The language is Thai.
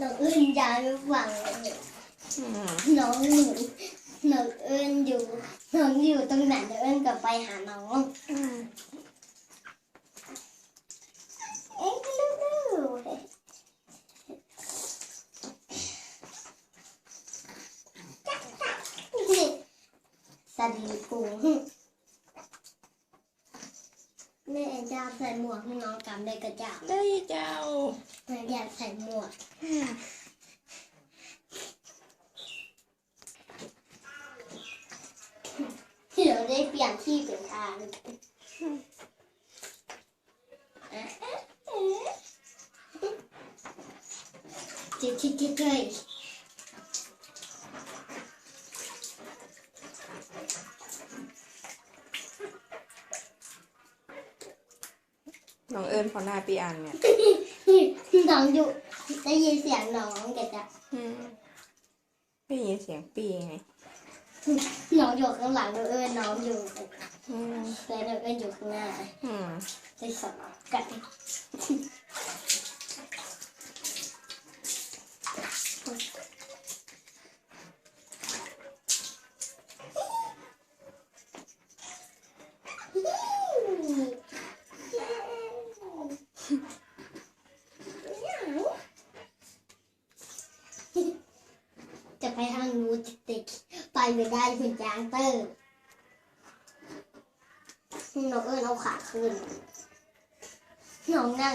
น้องเอิญยายไม่ฟังเลยอืมน้องหนูน้องเอิญอยู่น้องอยู่ตรงไหนเดี๋ยวเอิญกลับไปหาน้องอืมเอ๊ะลูกสลีปู แม่จะใส่หมวกให้น้องจำได้กระจ่างได้เจ้าแม่อยากใส่หมวกอืมเดี๋ยวได้เปลี่ยนที่เป็นทางจิ๊ดจิ๊ดจิ๊ดเลย น้องเอิญพอหน้าปีอันเนี่ยน้องอยู่ได้ยินเสียงน้องแกจะอืมได้ยินเสียงปีไงน้องอยู่ข้างหลังเออน้องอยู่อืมแล้วเอออยู่ข้างหน้าอืมได้สลับกัน จะไปทางนู้นติดๆไปไม่ได้คุณจางเตอร์น้องเอิญเอาขาขึ้นน้องนั่ง